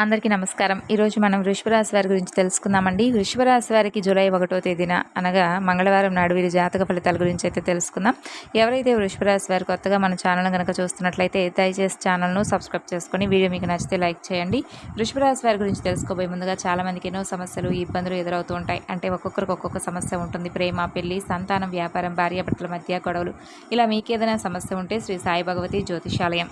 అందరికీ నమస్కారం. ఈరోజు మనం వృషభరాశి వారి గురించి తెలుసుకుందామండి. వృషభరాశి వారికి జూలై ఒకటో తేదీన అనగా మంగళవారం నాడు వీరి జాతక ఫలితాల గురించి అయితే తెలుసుకుందాం. ఎవరైతే వృషభరాశి వారు కొత్తగా మన ఛానల్ కనుక చూస్తున్నట్లయితే దయచేసి ఛానల్ను సబ్స్క్రైబ్ చేసుకొని వీడియో మీకు నచ్చితే లైక్ చేయండి. వృషభరాశి వారి గురించి తెలుసుకోబోయే ముందుగా చాలామందికి ఎన్నో సమస్యలు ఇబ్బందులు ఎదురవుతూ ఉంటాయి. అంటే ఒక్కొక్కరికి ఒక్కొక్క సమస్య ఉంటుంది. ప్రేమ పెళ్ళి సంతానం వ్యాపారం భార్యాభర్తల మధ్య గొడవలు. ఇలా మీకు ఏదైనా సమస్య ఉంటే Shri Sai Bhagavati Jyotishalayam.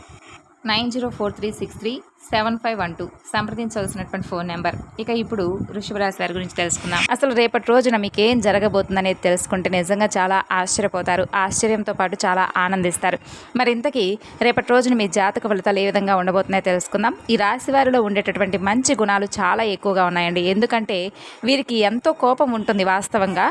Nine zero four three six three seven five one two సంప్రదించవలసినటువంటి phone number. ఇక ఇప్పుడు వృషభ రాశి వారి గురించి తెలుసుకుందాం. అసలు రేపటి రోజున మీకు ఏం జరగబోతుంది అనేది తెలుసుకుంటే నిజంగా చాలా ఆశ్చర్యపోతారు. ఆశ్చర్యంతో పాటు చాలా ఆనందిస్తారు. మరి ఇంతకీ రేపటి రోజున మీ జాతక ఫలితాలు ఏ విధంగా ఉండబోతున్నాయో తెలుసుకుందాం. ఈ రాశి వారిలో ఉండేటటువంటి మంచి గుణాలు చాలా ఎక్కువగా ఉన్నాయండి. ఎందుకంటే వీరికి ఎంతో కోపం ఉంటుంది వాస్తవంగా.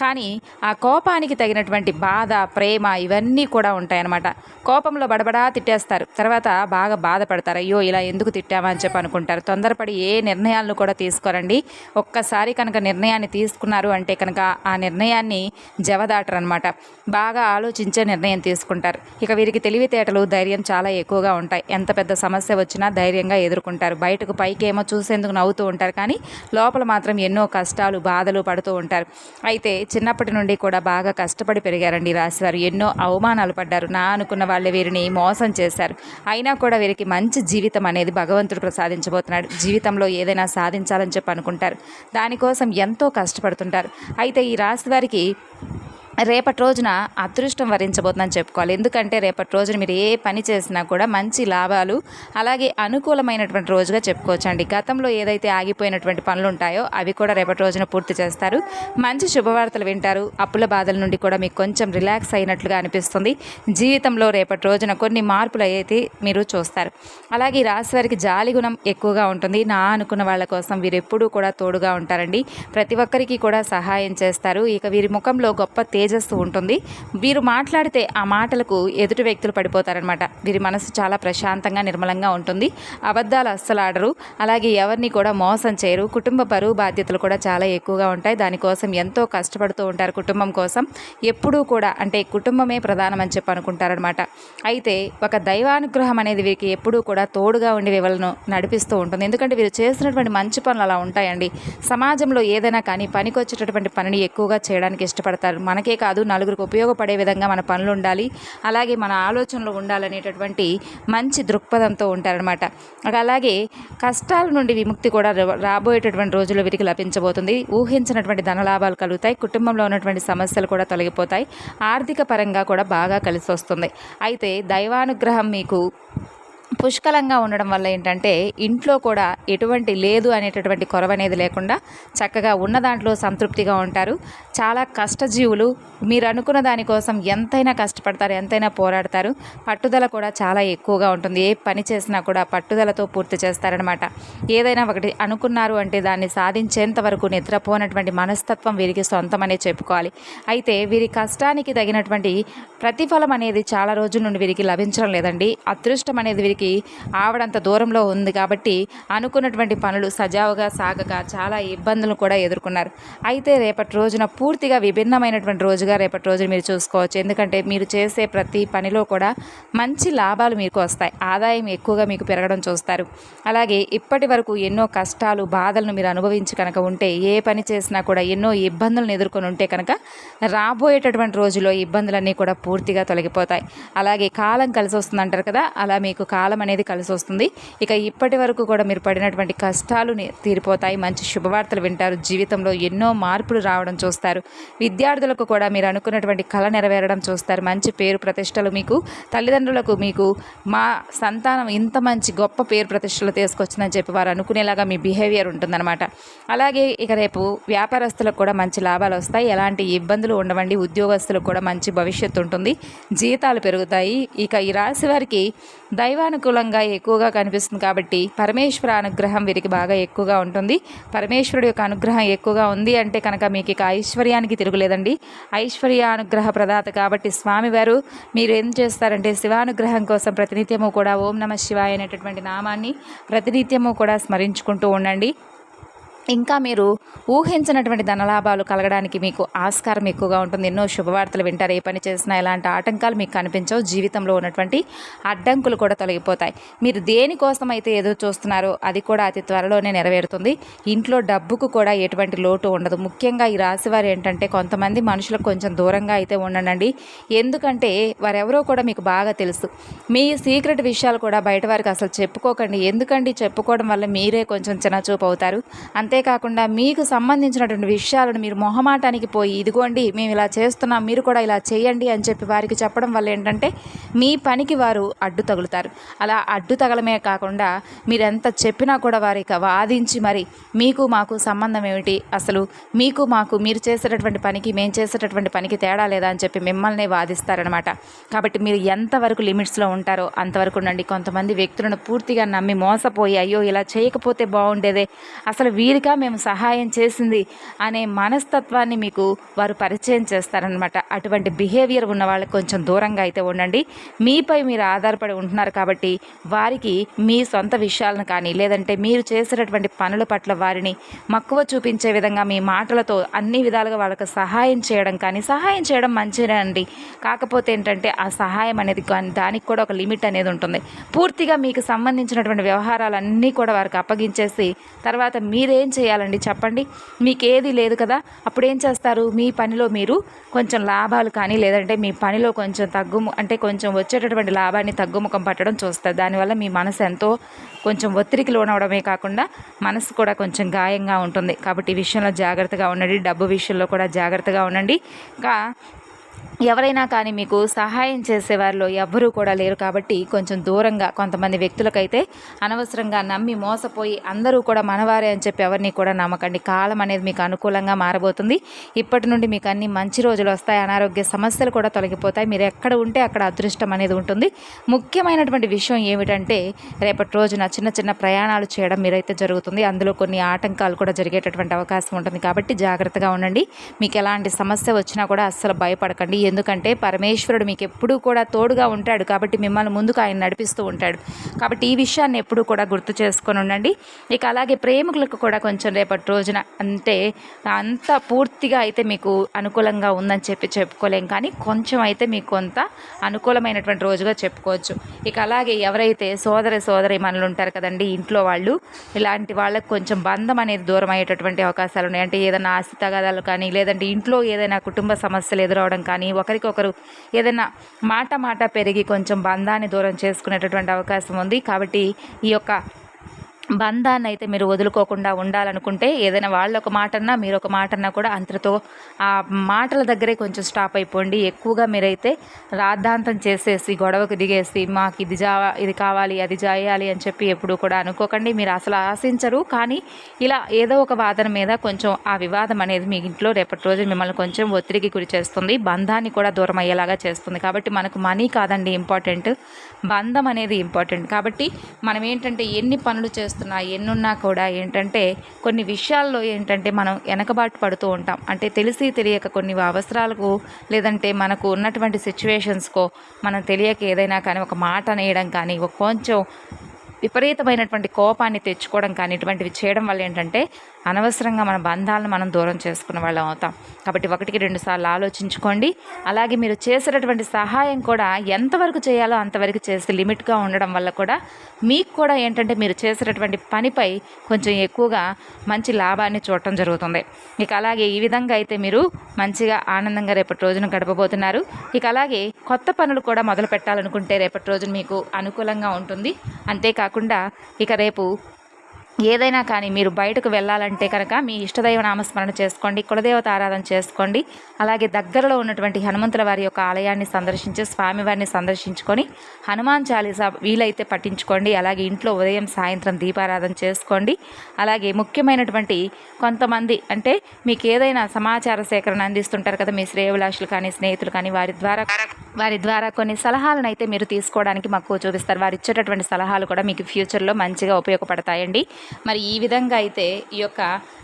కానీ ఆ కోపానికి తగినటువంటి బాధ ప్రేమ ఇవన్నీ కూడా ఉంటాయన్నమాట. కోపంలో బడబడా తిట్టేస్తారు. తర్వాత బాగా బాధపడతారు. అయ్యో ఇలా ఎందుకు తిట్టామా అని చెప్పి అనుకుంటారు. తొందరపడి ఏ నిర్ణయాలను కూడా తీసుకోరండి. ఒక్కసారి కనుక నిర్ణయాన్ని తీసుకున్నారు అంటే కనుక ఆ నిర్ణయాన్ని జవదాటరు అనమాట బాగా ఆలోచించే నిర్ణయం తీసుకుంటారు. ఇక వీరికి తెలివితేటలు ధైర్యం చాలా ఎక్కువగా ఉంటాయి. ఎంత పెద్ద సమస్య వచ్చినా ధైర్యంగా ఎదుర్కొంటారు. బయటకు పైకేమో చూసేందుకు నవ్వుతూ ఉంటారు కానీ లోపల మాత్రం ఎన్నో కష్టాలు బాధలు పడుతూ ఉంటారు. అయితే చిన్నప్పటి నుండి కూడా బాగా కష్టపడి పెరిగారండి రాశివారు. ఎన్నో అవమానాలు పడ్డారు. నా అనుకున్న వాళ్ళే వీరిని మోసం చేశారు. అయినా కూడా వీరికి మంచి జీవితం అనేది భగవంతుడు ప్రసాదించబోతున్నాడు జీవితంలో ఏదైనా సాధించాలని చెప్పి అనుకుంటారు. దానికోసం ఎంతో కష్టపడుతుంటారు. అయితే ఈ రాశి వారికి రేపటి రోజున అదృష్టం వరించబోతుందని చెప్పుకోవాలి. ఎందుకంటే రేపటి రోజున మీరు ఏ పని చేసినా కూడా మంచి లాభాలు అలాగే అనుకూలమైనటువంటి రోజుగా చెప్పుకోవచ్చు అండి గతంలో ఏదైతే ఆగిపోయినటువంటి పనులు ఉంటాయో అవి కూడా రేపటి రోజున పూర్తి చేస్తారు. మంచి శుభవార్తలు వింటారు. అప్పుల బాధల నుండి కూడా మీకు కొంచెం రిలాక్స్ అయినట్లుగా అనిపిస్తుంది. జీవితంలో రేపటి రోజున కొన్ని మార్పులు అయితే మీరు చూస్తారు. అలాగే ఈ రాశి వారికి జాలి గుణం ఎక్కువగా ఉంటుంది. నా అనుకున్న వాళ్ళ కోసం వీరు ఎప్పుడూ కూడా తోడుగా ఉంటారండి. ప్రతి ఒక్కరికి కూడా సహాయం చేస్తారు. ఇక వీరి ముఖంలో గొప్ప తేజస్సు ఉంటుంది. వీరు మాట్లాడితే ఆ మాటలకు ఎదుటి వ్యక్తులు పడిపోతారనమాట వీరి మనసు చాలా ప్రశాంతంగా నిర్మలంగా ఉంటుంది. అబద్ధాలు అస్సలు ఆడరు. అలాగే ఎవరిని కూడా మోసం చేయరు. కుటుంబ బరువు బాధ్యతలు కూడా చాలా ఎక్కువగా ఉంటాయి. దానికోసం ఎంతో కష్టపడుతూ ఉంటారు కుటుంబం కోసం. ఎప్పుడూ కూడా అంటే కుటుంబమే ప్రధానం అని చెప్పి అనుకుంటారనమాట అయితే ఒక దైవానుగ్రహం అనేది వీరికి ఎప్పుడూ కూడా తోడుగా ఉండి వీళ్ళను నడిపిస్తూ ఉంటుంది. ఎందుకంటే వీరు చేసినటువంటి మంచి పనులు అలా ఉంటాయండి. సమాజంలో ఏదైనా కానీ పనికొచ్చేటటువంటి పనిని ఎక్కువగా చేయడానికి ఇష్టపడతారు. మనకే కాదు నలుగురికి ఉపయోగపడే విధంగా మన పనులు ఉండాలి. అలాగే మన ఆలోచనలు ఉండాలనేటటువంటి మంచి దృక్పథంతో ఉంటారనమాట అలాగే కష్టాల నుండి విముక్తి కూడా రా- రాబోయేటటువంటి రోజుల్లో వీరికి లభించబోతుంది. ఊహించినటువంటి ధనలాభాలు కలుగుతాయి కుటుంబంలో ఉన్నటువంటి సమస్యలు కూడా తొలగిపోతాయి. ఆర్థిక పరంగా కూడా బాగా కలిసి వస్తుంది అయితే దైవానుగ్రహం మీకు పుష్కలంగా ఉండడం వల్ల ఏంటంటే ఇంట్లో కూడా ఎటువంటి లేదు అనేటటువంటి కొరవ అనేది లేకుండా చక్కగా ఉన్న దాంట్లో సంతృప్తిగా ఉంటారు. చాలా కష్టజీవులు మీరు అనుకున్న దానికోసం ఎంతైనా కష్టపడతారు ఎంతైనా పోరాడతారు. పట్టుదల కూడా చాలా ఎక్కువగా ఉంటుంది. ఏ పని చేసినా కూడా పట్టుదలతో పూర్తి చేస్తారనమాట. ఏదైనా ఒకటి అనుకున్నారు అంటే దాన్ని సాధించేంత వరకు నిద్రపోనటువంటి మనస్తత్వం వీరికి సొంతమనే చెప్పుకోవాలి. అయితే వీరి కష్టానికి తగినటువంటి ప్రతిఫలం అనేది చాలా రోజుల నుండి వీరికి లభించడం లేదండి. అదృష్టం అనేది వీరికి ఆవడంత దూరంలో ఉంది కాబట్టి అనుకున్నటువంటి పనులు సజావుగా సాగక చాలా ఇబ్బందులు కూడా ఎదుర్కొన్నారు. అయితే రేపటి రోజున పూర్తిగా విభిన్నమైనటువంటి రోజుగా రేపటి రోజు మీరు చూసుకోవచ్చు. ఎందుకంటే మీరు చేసే ప్రతి పనిలో కూడా మంచి లాభాలు మీకు వస్తాయి. ఆదాయం ఎక్కువగా మీకు పెరగడం చూస్తారు. అలాగే ఇప్పటి వరకు ఎన్నో కష్టాలు బాధలను మీరు అనుభవించి కనుక ఉంటే ఏ పని చేసినా కూడా ఎన్నో ఇబ్బందులను ఎదుర్కొని ఉంటే కనుక రాబోయేటటువంటి రోజుల్లో ఇబ్బందులన్నీ కూడా పూర్తిగా తొలగిపోతాయి. అలాగే కాలం కలిసి వస్తుంది అంటారు కదా అలా మీకు కాలం కాలం అనేది కలిసి వస్తుంది. ఇక ఇప్పటి వరకు కూడా మీరు పడినటువంటి కష్టాలు తీరిపోతాయి. మంచి శుభవార్తలు వింటారు. జీవితంలో ఎన్నో మార్పులు రావడం చూస్తారు. విద్యార్థులకు కూడా మీరు అనుకున్నటువంటి కళ నెరవేరడం చూస్తారు. మంచి పేరు ప్రతిష్టలు మీకు తల్లిదండ్రులకు మీకు మా సంతానం ఇంత మంచి గొప్ప పేరు ప్రతిష్టలు తీసుకొచ్చిందని చెప్పి వారు అనుకునేలాగా మీ బిహేవియర్ ఉంటుందన్నమాట. అలాగే ఇక రేపు వ్యాపారస్తులకు కూడా మంచి లాభాలు వస్తాయి. ఎలాంటి ఇబ్బందులు ఉండవండి. ఉద్యోగస్తులకు కూడా మంచి భవిష్యత్తు ఉంటుంది. జీతాలు పెరుగుతాయి. ఇక ఈ రాశి వారికి అనుకూలంగా ఎక్కువగా కనిపిస్తుంది కాబట్టి పరమేశ్వర అనుగ్రహం వీరికి బాగా ఎక్కువగా ఉంటుంది. పరమేశ్వరుడు యొక్క అనుగ్రహం ఎక్కువగా ఉంది అంటే కనుక మీకు ఇక ఐశ్వర్యానికి తిరుగులేదండి. ఐశ్వర్య అనుగ్రహ ప్రదాత కాబట్టి స్వామివారు మీరు ఏం చేస్తారంటే శివానుగ్రహం కోసం ప్రతినిత్యము కూడా ఓం నమ శివాయ అనేటటువంటి నామాన్ని ప్రతినిత్యము కూడా స్మరించుకుంటూ ఉండండి. ఇంకా మీరు ఊహించినటువంటి ధనలాభాలు కలగడానికి మీకు ఆస్కారం ఎక్కువగా ఉంటుంది. ఎన్నో శుభవార్తలు వింటారు. ఏ పని చేసినా ఎలాంటి ఆటంకాలు మీకు కనిపించవు. జీవితంలో ఉన్నటువంటి అడ్డంకులు కూడా తొలగిపోతాయి. మీరు దేనికోసం అయితే ఏదో చూస్తున్నారో అది కూడా అతి త్వరలోనే నెరవేరుతుంది. ఇంట్లో డబ్బుకు కూడా ఎటువంటి లోటు ఉండదు. ముఖ్యంగా ఈ రాశివారు ఏంటంటే కొంతమంది మనుషులకు కొంచెం దూరంగా అయితే ఉండనండి ఎందుకంటే వారెవరో కూడా మీకు బాగా తెలుసు. మీ సీక్రెట్ విషయాలు కూడా బయట వారికి అసలు చెప్పుకోకండి. ఎందుకండి చెప్పుకోవడం వల్ల మీరే కొంచెం చిన్నచూపు అవుతారు. అంతే అంతేకాకుండా మీకు సంబంధించినటువంటి విషయాలను మీరు మొహమాటానికి పోయి ఇదిగోండి మేము ఇలా చేస్తున్నాం మీరు కూడా ఇలా చేయండి అని చెప్పి వారికి చెప్పడం వల్ల ఏంటంటే మీ పనికి వారు అడ్డు తగులుతారు. అలా అడ్డు తగలమే కాకుండా మీరు ఎంత చెప్పినా కూడా వారికి వాదించి మరి మీకు మాకు సంబంధం ఏమిటి? అసలు మీకు మాకు మీరు చేసేటటువంటి పనికి మేము చేసేటటువంటి పనికి తేడా లేదా? అని చెప్పి మిమ్మల్ని వాదిస్తారనమాట కాబట్టి మీరు ఎంతవరకు లిమిట్స్లో ఉంటారో అంతవరకు ఉండండి. కొంతమంది వ్యక్తులను పూర్తిగా నమ్మి మోసపోయి అయ్యో ఇలా చేయకపోతే బాగుండేదే. అసలు వీరికి ఇంకా మేము సహాయం చేసింది అనే మనస్తత్వాన్ని మీకు వారు పరిచయం చేస్తారనమాట అటువంటి బిహేవియర్ ఉన్న వాళ్ళకి కొంచెం దూరంగా అయితే ఉండండి. మీపై మీరు ఆధారపడి ఉంటున్నారు కాబట్టి వారికి మీ సొంత విషయాలను కానీ లేదంటే మీరు చేసినటువంటి పనుల పట్ల వారిని మక్కువ చూపించే విధంగా మీ మాటలతో అన్ని విధాలుగా వాళ్ళకి సహాయం చేయడం కానీ సహాయం చేయడం మంచిదే అండి. కాకపోతే ఏంటంటే ఆ సహాయం అనేది దానికి కూడా ఒక లిమిట్ అనేది ఉంటుంది. పూర్తిగా మీకు సంబంధించినటువంటి వ్యవహారాలన్నీ కూడా వారికి అప్పగించేసి తర్వాత మీరేం చేయాలండి? చెప్పండి. మీకు ఏది లేదు కదా? అప్పుడు ఏం చేస్తారు? మీ పనిలో మీరు కొంచెం లాభాలు కానీ లేదంటే మీ పనిలో కొంచెం తగ్గు అంటే కొంచెం వచ్చేటటువంటి లాభాన్ని తగ్గుముఖం పట్టడం చూస్తారు. దానివల్ల మీ మనసు ఎంతో కొంచెం ఒత్తిడికి లోనవడమే కాకుండా మనసు కూడా కొంచెం గాయంగా ఉంటుంది. కాబట్టి ఈ విషయంలో జాగ్రత్తగా ఉండండి. డబ్బు విషయంలో కూడా జాగ్రత్తగా ఉండండి. ఇంకా ఎవరైనా కానీ మీకు సహాయం చేసేవారిలో ఎవ్వరూ కూడా లేరు కాబట్టి కొంచెం దూరంగా కొంతమంది వ్యక్తులకైతే అనవసరంగా నమ్మి మోసపోయి అందరూ కూడా మనవారే అని చెప్పి ఎవరిని కూడా నమ్మకండి. కాలం అనేది మీకు అనుకూలంగా మారబోతుంది. ఇప్పటి నుండి మీకు అన్ని మంచి రోజులు వస్తాయి. అనారోగ్య సమస్యలు కూడా తొలగిపోతాయి. మీరు ఎక్కడ ఉంటే అక్కడ అదృష్టం అనేది ఉంటుంది. ముఖ్యమైనటువంటి విషయం ఏమిటంటే రేపటి రోజున చిన్న చిన్న ప్రయాణాలు చేయడం మీరైతే జరుగుతుంది. అందులో కొన్ని ఆటంకాలు కూడా జరిగేటటువంటి అవకాశం ఉంటుంది. కాబట్టి జాగ్రత్తగా ఉండండి. మీకు ఎలాంటి సమస్య వచ్చినా కూడా అస్సలు భయపడకండి. ఎందుకంటే పరమేశ్వరుడు మీకు ఎప్పుడూ కూడా తోడుగా ఉంటాడు కాబట్టి మిమ్మల్ని ముందుకు ఆయన నడిపిస్తూ ఉంటాడు. కాబట్టి ఈ విషయాన్ని ఎప్పుడూ కూడా గుర్తు చేసుకొని ఉండండి. ఇక అలాగే ప్రేమికులకు కూడా కొంచెం రేపటి రోజున అంటే అంత పూర్తిగా అయితే మీకు అనుకూలంగా ఉందని చెప్పి చెప్పుకోలేం కానీ కొంచెం అయితే మీకు కొంత అనుకూలమైనటువంటి రోజుగా చెప్పుకోవచ్చు. ఇక అలాగే ఎవరైతే సోదర సోదరి మనలు ఉంటారు కదండి ఇంట్లో వాళ్ళు ఇలాంటి వాళ్ళకి కొంచెం బంధం అనేది దూరం అయ్యేటటువంటి అవకాశాలు ఉన్నాయి. అంటే ఏదైనా ఆస్తి తగాదాలు కానీ లేదంటే ఇంట్లో ఏదైనా కుటుంబ సమస్యలు ఎదురవడం కానీ ఒకరికొకరు ఏదైనా మాట మాట పెరిగి కొంచెం బంధాన్ని దూరం చేసుకునేటటువంటి అవకాశం ఉంది. కాబట్టి ఈ యొక్క బంధాన్ని అయితే మీరు వదులుకోకుండా ఉండాలనుకుంటే ఏదైనా వాళ్ళు ఒక మాట అన్నా మీరు ఒక మాట అన్నా కూడా అంతటితో ఆ మాటల దగ్గరే కొంచెం స్టాప్ అయిపోండి. ఎక్కువగా మీరైతే రాద్ధాంతం చేసేసి గొడవకు దిగేసి మాకు ఇది జా ఇది కావాలి అది చేయాలి అని చెప్పి ఎప్పుడు కూడా అనుకోకండి. మీరు అసలు ఆశించరు. కానీ ఇలా ఏదో ఒక వాదన మీద కొంచెం ఆ వివాదం అనేది మీ ఇంట్లో రేపటి రోజు మిమ్మల్ని కొంచెం ఒత్తిడికి గురి చేస్తుంది. బంధాన్ని కూడా దూరం అయ్యేలాగా చేస్తుంది. కాబట్టి మనకు మనీ కాదండి ఇంపార్టెంట్. బంధం అనేది ఇంపార్టెంట్. కాబట్టి మనం ఏంటంటే ఎన్ని పనులు చేస్తున్నాం చేస్తున్నా ఎన్నున్నా కూడా ఏంటంటే కొన్ని విషయాల్లో ఏంటంటే మనం వెనకబాటు పడుతూ ఉంటాం. అంటే తెలిసి తెలియక కొన్ని అవసరాలకు లేదంటే మనకు ఉన్నటువంటి సిచ్యువేషన్స్కో మనం తెలియక ఏదైనా కానీ ఒక మాట అనేయడం కానీ ఒక కొంచెం విపరీతమైనటువంటి కోపాన్ని తెచ్చుకోవడం కానీ ఇటువంటివి చేయడం వల్ల ఏంటంటే అనవసరంగా మన బంధాలను మనం దూరం చేసుకున్న వాళ్ళం అవుతాం. కాబట్టి ఒకటికి రెండు సార్లు ఆలోచించుకోండి. అలాగే మీరు చేసేటటువంటి సహాయం కూడా ఎంతవరకు చేయాలో అంతవరకు చేస్తే లిమిట్గా ఉండడం వల్ల కూడా మీకు కూడా ఏంటంటే మీరు చేసేటటువంటి పనిపై కొంచెం ఎక్కువగా మంచి లాభాన్ని చూడటం జరుగుతుంది. ఇక అలాగే ఈ విధంగా అయితే మీరు మంచిగా ఆనందంగా రేపటి రోజున గడపబోతున్నారు. ఇక అలాగే కొత్త పనులు కూడా మొదలు పెట్టాలనుకుంటే రేపటి రోజున మీకు అనుకూలంగా ఉంటుంది. అంతేకాకుండా ఇక రేపు ఏదైనా కానీ మీరు బయటకు వెళ్ళాలంటే కనుక మీ ఇష్టదైవ నామస్మరణ చేసుకోండి కులదేవత ఆరాధన చేసుకోండి. అలాగే దగ్గరలో ఉన్నటువంటి హనుమంతుల వారి యొక్క ఆలయాన్ని సందర్శించి స్వామివారిని సందర్శించుకొని హనుమాన్ చాలీసా వీలైతే పట్టించుకోండి. అలాగే ఇంట్లో ఉదయం సాయంత్రం దీపారాధన చేసుకోండి. అలాగే ముఖ్యమైనటువంటి కొంతమంది అంటే మీకు ఏదైనా సమాచార సేకరణ అందిస్తుంటారు కదా మీ శ్రేయభిలాషులు కానీ స్నేహితులు కానీ వారి ద్వారా వారి ద్వారా కొన్ని సలహాలను అయితే మీరు తీసుకోవడానికి మక్కువ చూపిస్తారు. వారు ఇచ్చేటటువంటి సలహాలు కూడా మీకు ఫ్యూచర్లో మంచిగా ఉపయోగపడతాయండి. మరి ఈ విధంగా అయితే ఈ యొక్క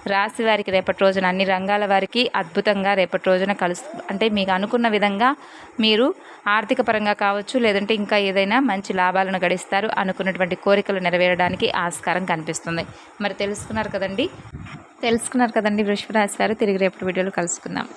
రాశి వారికి రేపటి రోజున అన్ని రంగాల వారికి అద్భుతంగా రేపటి రోజున కలుసు అంటే మీకు అనుకున్న విధంగా మీరు ఆర్థిక పరంగా కావచ్చు లేదంటే ఇంకా ఏదైనా మంచి లాభాలను గడిస్తారు అనుకున్నటువంటి కోరికలు నెరవేరడానికి ఆస్కారం కనిపిస్తుంది. మరి తెలుసుకున్నారు కదండి? తెలుసుకున్నారు కదండి వృషభ రాశి వారు. తిరిగి రేపటి వీడియోలో కలుసుకుందాం.